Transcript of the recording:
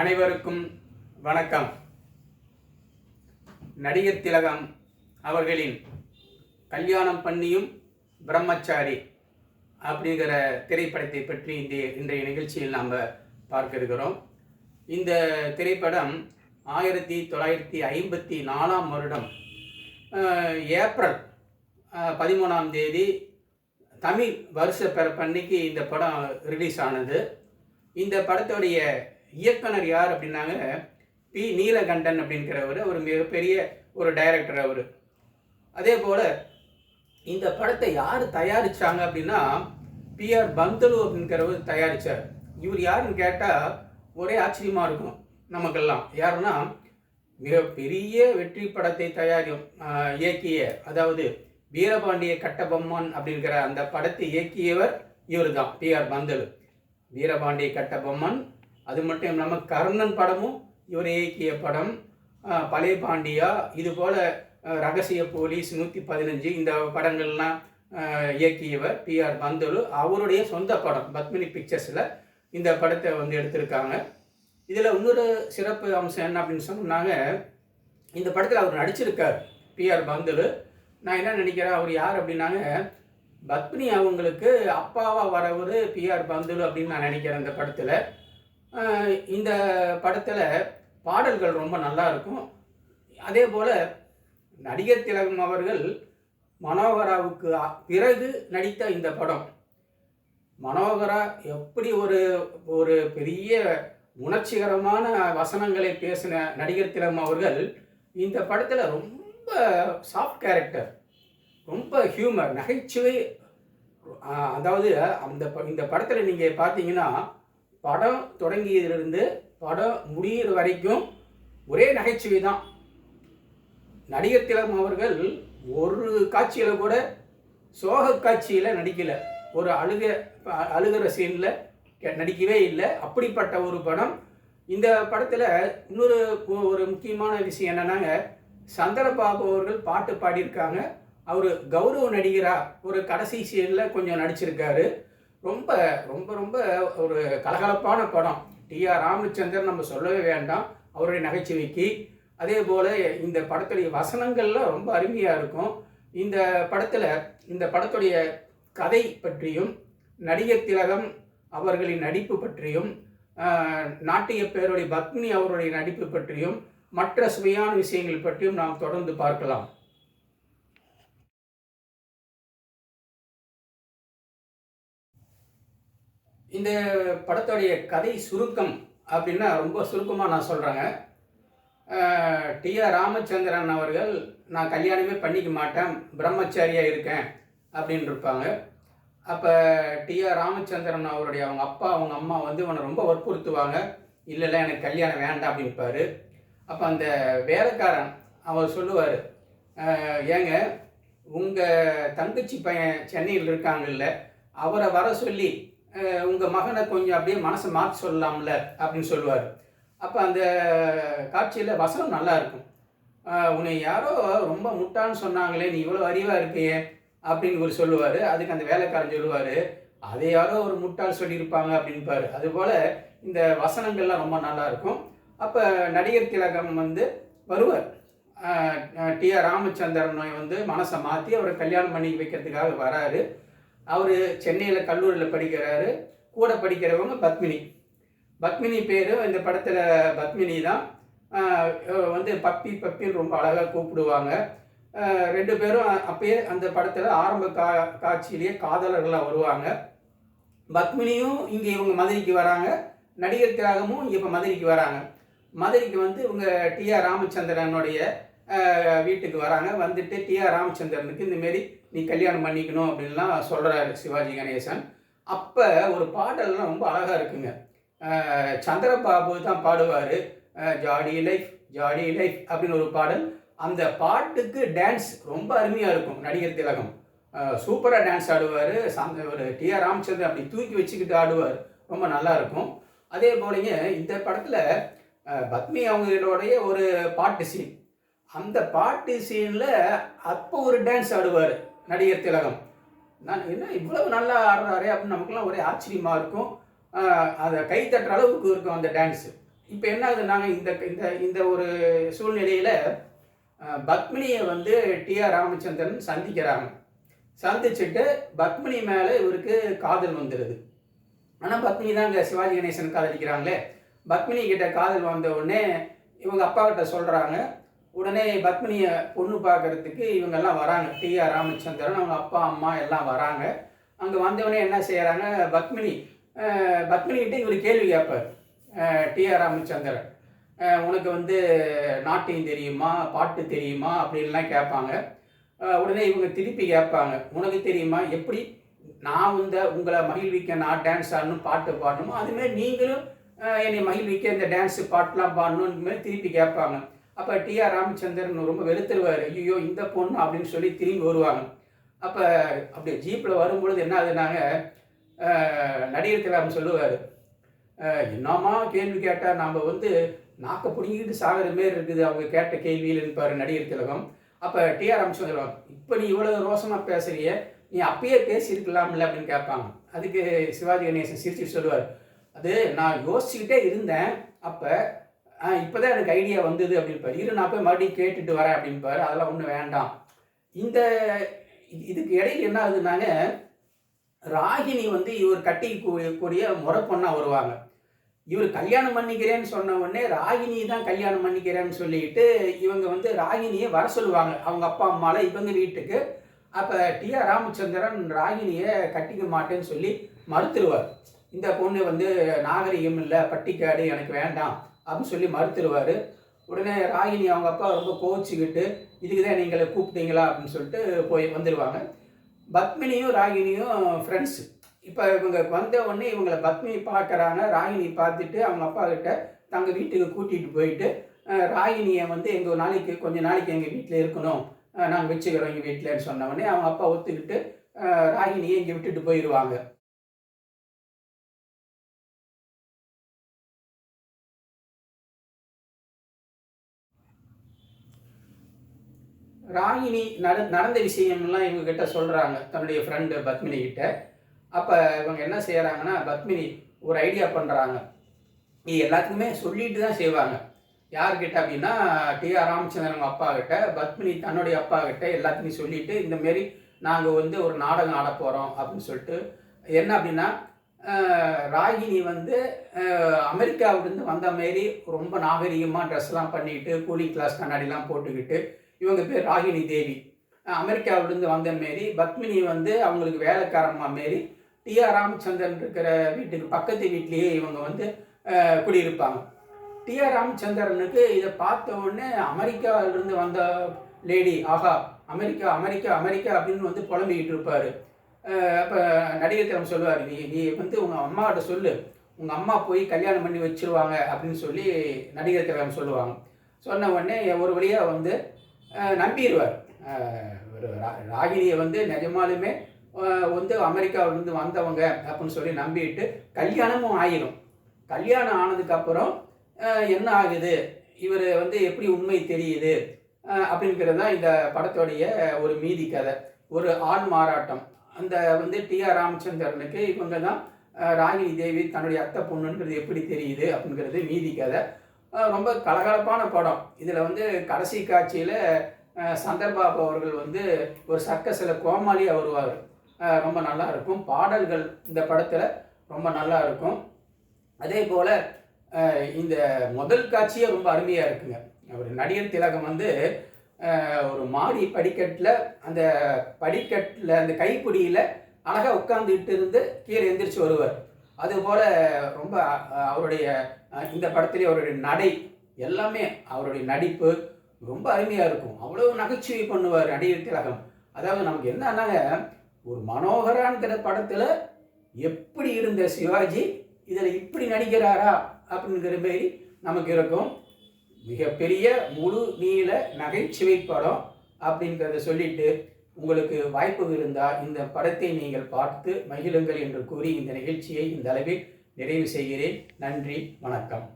அனைவருக்கும் வணக்கம். நடிகர் திலகம் அவர்களின் கல்யாணம் பண்ணியும் பிரம்மச்சாரி அப்படிங்கிற திரைப்படத்தை பற்றி இந்த இன்றைய நிகழ்ச்சியில் நாம் பார்க்க இருக்கிறோம். இந்த திரைப்படம் ஆயிரத்தி தொள்ளாயிரத்தி ஐம்பத்தி நாலாம் வருடம் ஏப்ரல் பதிமூணாம் தேதி தமிழ் வருஷ பிறப்பன்னைக்கு இந்த படம் ரிலீஸ் ஆனது. இந்த படத்துடைய இயக்குனர் யார் அப்படின்னாங்க பி. நீலகண்டன் அப்படிங்கிறவர். ஒரு மிகப்பெரிய ஒரு டைரக்டர் அவர். அதே போல் இந்த படத்தை யார் தயாரிச்சாங்க அப்படின்னா பிஆர் பந்தலு அப்படிங்கிறவர் தயாரித்தார் இவர் யாருன்னு கேட்டால் ஒரே ஆச்சரியமாக இருக்கும் நமக்கெல்லாம். யாருன்னா மிக பெரிய வெற்றி படத்தை தயாரியும் இயக்கிய அதாவது வீரபாண்டிய கட்டபொம்மன் அப்படிங்கிற அந்த படத்தை இயக்கியவர் இவர் தான் பிஆர் பந்தலு. வீரபாண்டிய கட்டபொம்மன் அது மட்டும் இல்லாமல் கர்ணன் படமும் இவர் இயக்கிய படம் பழைய பாண்டியா இது போல் ரகசிய போலீஸ் நூற்றி பதினஞ்சு இந்த படங்கள்லாம் இயக்கியவர் இயக்கியவர் பிஆர் பந்தலு. அவருடைய சொந்த படம் பத்மினி பிக்சர்ஸில் இந்த படத்தை வந்து எடுத்திருக்காங்க. இதில் இன்னொரு சிறப்பு அம்சம் என்ன அப்படின்னு சொன்னாங்க இந்த படத்தில் அவர் நடிச்சிருக்கார் பிஆர் பந்தலு. நான் என்ன நினைக்கிறேன் அவர் யார் அப்படின்னாங்க பத்மினி அவங்களுக்கு அப்பாவாக வரவர் பிஆர் பந்துலு அப்படின்னு நான் நினைக்கிறேன் இந்த படத்தில். இந்த படத்தில் பாடல்கள் ரொம்ப நல்லா இருக்கும். அதே போல் நடிகர் திலகம் அவர்கள் மனோகராவுக்கு பிறகு நடித்த இந்த படம். மனோகரா எப்படி ஒரு ஒரு பெரிய உணர்ச்சிகரமான வசனங்களை பேசின நடிகர் திலகம் அவர்கள் இந்த படத்தில் ரொம்ப சாஃப்ட் கேரக்டர் ரொம்ப ஹியூமர் நகைச்சுவை. அதாவது அந்த இந்த படத்தில் நீங்கள் பார்த்தீங்கன்னா படம் தொடங்கியதிலிருந்து படம் முடிகிற வரைக்கும் ஒரே நகைச்சுவை தான். நடிகர் திலகம் அவர்கள் ஒரு காட்சியில் கூட சோக காட்சியில் நடிக்கலை. ஒரு அழுக அழுகிற சீனில் நடிக்கவே இல்லை. அப்படிப்பட்ட ஒரு படம். இந்த படத்தில் இன்னொரு ஒரு முக்கியமான விஷயம் என்னன்னாங்க சந்திரபாபு அவர்கள் பாட்டு பாடியிருக்காங்க. அவர் கௌரவ நடிகராக ஒரு கடைசி சீனில் கொஞ்சம் நடிச்சிருக்காரு. ரொம்ப ரொம்ப ரொம்ப ஒரு கலகலப்பான படம். டி ஆர் ராமச்சந்திரன் நம்ம சொல்லவே வேண்டாம். அவருடைய நகைச்சுவைக்கு. அதே போல் இந்த படத்துடைய வசனங்கள்லாம் ரொம்ப அருமையாக இருக்கும். இந்த படத்தில் இந்த படத்துடைய கதை பற்றியும் நடிகர் திலகம் அவர்களின் நடிப்பு பற்றியும் நாட்டிய பேருடைய பத்மினி அவருடைய நடிப்பு பற்றியும் மற்ற சுவையான விஷயங்கள் பற்றியும் நாம் தொடர்ந்து பார்க்கலாம். இந்த படத்துடைய கதை சுருக்கம் அப்படின்னா ரொம்ப சுருக்கமாக நான் சொல்கிறேங்க டி ஆர் ராமச்சந்திரன் அவர்கள் நான் கல்யாணமே பண்ணிக்க மாட்டேன் பிரம்மச்சாரியாக இருக்கேன் அப்படின்னு இருப்பாங்க. அப்போ டி ஆர் ராமச்சந்திரன் அவருடைய அவங்க அப்பா அவங்க அம்மா வந்து இவனை ரொம்ப வற்புறுத்துவாங்க. இல்லை இல்லை எனக்கு கல்யாணம் வேண்டாம் அப்படின்பாரு. அப்போ அந்த வேலைக்காரன் அவர் சொல்லுவார் ஏங்க உங்கள் தங்கச்சி பையன் சென்னையில் இருக்காங்கல்ல அவரை வர சொல்லி உங்கள் மகனை கொஞ்சம் அப்படியே மனசை மாற்றி சொல்லலாம்ல அப்படின்னு சொல்லுவார். அப்போ அந்த காட்சியில் வசனம் நல்லா இருக்கும். உன்னை யாரோ ரொம்ப முட்டான்னு சொன்னாங்களே நீ இவ்வளோ அறிவாக இருக்கியே அப்படின்னு ஒரு சொல்லுவார். அதுக்கு அந்த வேலைக்காரன் சொல்லுவார் அதை யாரோ ஒரு முட்டாள் சொல்லியிருப்பாங்க அப்படின்பாரு. அதுபோல் இந்த வசனங்கள்லாம் ரொம்ப நல்லா இருக்கும். அப்போ நடிகர் திலகம் வந்து வருவார். டி ஆர் ராமச்சந்திரன் வந்து மனசை மாற்றி அவரை கல்யாணம் பண்ணி வைக்கிறதுக்காக வராரு. அவர் சென்னையில் கல்லூரியில் படிக்கிறாரு. கூட படிக்கிறவங்க பத்மினி. பத்மினி பேர் இந்த படத்தில் பத்மினி தான். வந்து பப்பி பப்பின்னு ரொம்ப அழகாக கூப்பிடுவாங்க. ரெண்டு பேரும் அப்பயே அந்த படத்தில் ஆரம்ப கா காட்சியிலேயே காதலர்களாக வருவாங்க. பத்மினியும் இங்கே இவங்க மதுரைக்கு வராங்க. நடிகர் தியாகமும் இங்கே இப்போ மதுரைக்கு வராங்க. மதுரைக்கு வந்து இவங்க டி ஆர் ராமச்சந்திரனுடைய வீட்டுக்கு வராங்க. வந்துட்டு டி ஆர் ராமச்சந்திரனுக்கு இந்தமாரி நீ கல்யாணம் பண்ணிக்கணும் அப்படின்லாம் சொல்கிறாரு சிவாஜி கணேசன். அப்போ ஒரு பாடல்லாம் ரொம்ப அழகாக இருக்குங்க. சந்திரபாபு தான் பாடுவார். ஜாடி லைஃப் ஜாடி லைஃப் அப்படின்னு ஒரு பாடல். அந்த பாட்டுக்கு டான்ஸ் ரொம்ப அருமையாக இருக்கும் நடிகர் திலகம். சூப்பராக டான்ஸ் ஆடுவார். சாந்த ஒரு டி ஆர் ராமச்சந்திரன் அப்படி தூக்கி வச்சுக்கிட்டு ஆடுவார். ரொம்ப நல்லா இருக்கும். அதே போலங்க இந்த படத்தில் பத்மி அவங்களுடைய ஒரு பாட்டு சீன் அந்த பாட்டு சீனில் அப்போ ஒரு டான்ஸ் ஆடுவார். நடிகர் திலகம். நான் என்ன இவ்வளவு நல்லா ஆடுறாரே அப்படின்னு நமக்குலாம் ஒரே ஆச்சரியமாக இருக்கும். அதை கை தட்டுற அளவுக்கு இருக்கும் அந்த டான்ஸு இப்போ என்ன ஆகுது நாங்கள் இந்த இந்த இந்த ஒரு சூழ்நிலையில் பத்மினியை வந்து டிஆர் ராமச்சந்திரன் சந்திக்கிறாங்க. சந்திச்சுட்டு பத்மினி மேலே இவருக்கு காதல் வந்துடுது. ஆனால் பத்மினி தான் இங்கே சிவாஜி கணேசன் காதலிக்கிறாங்களே. பத்மினி கிட்ட காதல் வந்த உடனே இவங்க அப்பா கிட்ட சொல்கிறாங்க உடனே பத்மினியை பொண்ணு பார்க்கறதுக்கு இவங்கெல்லாம் வராங்க. டிஆர் ராமச்சந்திரன் அவங்க அப்பா அம்மா எல்லாம் வராங்க. அங்கே வந்தவொடனே என்ன செய்கிறாங்க பத்மினி பத்மினிகிட்ட இவர் கேள்வி கேட்பார். டிஆர் ராமச்சந்திரன் உனக்கு வந்து நாட்டியம் தெரியுமா? பாட்டு தெரியுமா? அப்படின்லாம் கேட்பாங்க. உடனே இவங்க திருப்பி கேட்பாங்க. உனக்கு தெரியுமா? எப்படி? நான் வந்த உங்களை மகிழ்விக்க நான் டான்ஸ் ஆடணும் பாட்டு பாடணுமோ அதுமாரி நீங்களும் என்னை மகிழ்விக்க இந்த டான்ஸு பாட்டுலாம் பாடணும் மாதிரி திருப்பி கேட்பாங்க. அப்போ டிஆர் ராமச்சந்திரன் ரொம்ப வெறுத்துருவார் ஐயோ இந்த பொண்ணு அப்படின்னு சொல்லி திரும்பி வருவாங்க. அப்போ அப்படியே ஜீப்பில் வரும்பொழுது என்ன ஆகுதுனாங்க நடிகர் திலகம் சொல்லுவார். என்னம்மா கேள்வி கேட்டால் நாம் வந்து நாக்க பிடிங்கிட்டு சாகிற மாரி இருக்குது. அவங்க கேட்ட கேள்வியில் இருப்பார் நடிகர் திலகம். அப்போ டிஆர் ராமச்சந்திரன் இப்போ நீ இவ்வளோ ரோசமாக பேசுகிறிய நீ அப்பயே பேசியிருக்கலாம்ல? அப்படின்னு கேட்பாங்க. அதுக்கு சிவாஜி கணேசன் சிரிச்சு சொல்லுவார். அது நான் யோசிச்சுக்கிட்டே இருந்தேன். அப்போ இப்போ தான் எனக்கு ஐடியா வந்தது அப்படின்பாரு. இரு நான் போய் மறுபடியும் கேட்டுட்டு வரேன் அப்படின்பாரு. அதெல்லாம் ஒன்றும் வேண்டாம். இந்த இதுக்கு இடையில என்ன ஆகுதுனாங்க ராகினி வந்து இவர் கட்டி கூடிய முறை பொண்ணா வருவாங்க. இவர் கல்யாணம் பண்ணிக்கிறேன்னு சொன்ன உடனே ராகினி தான் கல்யாணம் பண்ணிக்கிறேன்னு சொல்லிட்டு இவங்க வந்து ராகினியை வர சொல்லுவாங்க. அவங்க அப்பா அம்மால இவங்க வீட்டுக்கு. அப்போ டிஆர் ராமச்சந்திரன் ராகினியை கட்டிக்க மாட்டேன்னு சொல்லி மறுத்துருவார். இந்த பொண்ணு வந்து நாகரிகம் இல்லை பட்டிக்காடு எனக்கு வேண்டாம். அப்படின்னு சொல்லி மறுத்துருவார். உடனே ராகினி அவங்க அப்பா ரொம்ப கோவிச்சுக்கிட்டு இதுக்கு தான் நீங்களை கூப்பிட்டீங்களா? அப்படின்னு சொல்லிட்டு போய் வந்துடுவாங்க பத்மினியும் ராகினியும் ஃப்ரெண்ட்ஸு இப்போ இவங்க வந்த உடனே இவங்களை பத்மினி பார்க்குறாங்க. ராகினி பார்த்துட்டு அவங்க அப்பா கிட்ட தங்க வீட்டுக்கு கூட்டிகிட்டு போயிட்டு ராகினியை வந்து எங்கள் நாளைக்கு கொஞ்சம் நாளைக்கு எங்கள் வீட்டில் இருக்கணும். நாங்கள் வச்சுக்கிறோம் எங்கள் வீட்டில்னு சொன்ன உடனே அவங்க அப்பா ஒத்துக்கிட்டு ராகினியை இங்கே விட்டுட்டு போயிடுவாங்க ராகினி நட நடந்த விஷயம்லாம் இவங்க கிட்ட சொல்கிறாங்க தன்னுடைய ஃப்ரெண்டு பத்மினி கிட்ட. அப்போ இவங்க என்ன செய்கிறாங்கன்னா பத்மினி ஒரு ஐடியா பண்ணுறாங்க இது எல்லாத்துக்குமே சொல்லிட்டு தான் செய்வாங்க. யார்கிட்ட அப்படின்னா டிஆர் ராமச்சந்திரன் அப்பா கிட்ட பத்மினி தன்னுடைய அப்பா கிட்ட எல்லாத்தையும் சொல்லிட்டு இந்த மாரி நாங்கள் வந்து ஒரு நாடகம் ஆட போகிறோம் அப்படின்னு சொல்லிட்டு என்ன அப்படின்னா ராகினி வந்து அமெரிக்காவிலேருந்து வந்த மாரி ரொம்ப நாகரிகமாக ட்ரெஸ்லாம் பண்ணிக்கிட்டு கூலிங் கிளாஸ் கண்ணாடிலாம் போட்டுக்கிட்டு இவங்க பேர் ராகினி தேவி. அமெரிக்காவிலேருந்து வந்த மாரி பத்மினி வந்து அவங்களுக்கு வேலைக்காரம்மா மாரி. டிஆர் ராமச்சந்திரன் இருக்கிற வீட்டுக்கு பக்கத்து வீட்லேயே இவங்க வந்து குடியிருப்பாங்க. குடியிருப்பாங்க டிஆர் ராமச்சந்திரனுக்கு இதை பார்த்த உடனே அமெரிக்காவிலிருந்து வந்த லேடி ஆஹா அமெரிக்கா அமெரிக்கா அமெரிக்கா அப்படின்னு வந்து புலம்பிக்கிட்டு இருப்பார். அப்போ நடிகர் திறம் சொல்லுவார் நீ நீ வந்து உங்கள் அம்மாவோட சொல்லு. உங்கள் அம்மா போய் கல்யாணம் பண்ணி வச்சிருவாங்க அப்படின்னு சொல்லி நடிகர் திலகம் சொல்லுவாங்க. சொன்ன உடனே ஒரு வழியாக வந்து நம்பிடுவார். ஒரு ரா- ராகினியை வந்து நிஜமாலுமே வந்து அமெரிக்காவிலேருந்து வந்தவங்க அப்படின்னு சொல்லி நம்பிட்டு கல்யாணமும் ஆயிடும் கல்யாணம் ஆனதுக்கப்புறம் என்ன ஆகுது? இவர் வந்து எப்படி உண்மை தெரியுது? அப்படிங்கிறது தான் இந்த படத்தோடைய ஒரு மீதி கதை. ஒரு ஆண் மாறாட்டம். அந்த வந்து டிஆர் ராமச்சந்திரனுக்கு இவங்க தான் ராகினி தேவி தன்னுடைய அத்தை பொண்ணுன்றது எப்படி தெரியுது அப்படிங்கிறது மீதி கதை. ரொம்ப கலகலப்பான படம். இதில் வந்து கடைசி காட்சியில் சந்தர்பாபு அவர்கள் வந்து ஒரு சர்க்கஸில் கோமாளியாக வருவார். ரொம்ப நல்லா இருக்கும். பாடல்கள் இந்த படத்தில் ரொம்ப நல்லா இருக்கும். அதே போல் இந்த முதல் காட்சியே ரொம்ப அருமையாக இருக்குங்க. ஒரு நடிகர் திலகம் வந்து ஒரு மாடி படிக்கட்டில் அந்த படிக்கட்டில் அந்த கைப்பிடியில் அழகாக உட்காந்துக்கிட்டு இருந்து கீழே எந்திரிச்சு வருவார். அதுபோல் ரொம்ப அவருடைய இந்த படத்துலேயே அவருடைய நடை எல்லாமே அவருடைய நடிப்பு ரொம்ப அருமையாக இருக்கும். அவ்வளோ நகைச்சுவை பண்ணுவார் நடிகர் திலகம். அதாவது நமக்கு என்னன்னாங்க ஒரு மனோகரான்கிற படத்தில் எப்படி இருந்த சிவாஜி இதில் இப்படி நடிக்கிறாரா அப்படிங்கிற மாரி நமக்கு இருக்கும். மிகப்பெரிய முழு நீள நகைச்சுவை படம் அப்படிங்கிறத சொல்லிட்டு உங்களுக்கு வாய்ப்பு இருந்தால் இந்த படத்தை நீங்கள் பார்த்து மகிழுங்கள் என்று கூறி இந்த நிகழ்ச்சியை இந்த அளவில் நிறைவு செய்கிறேன். நன்றி வணக்கம்.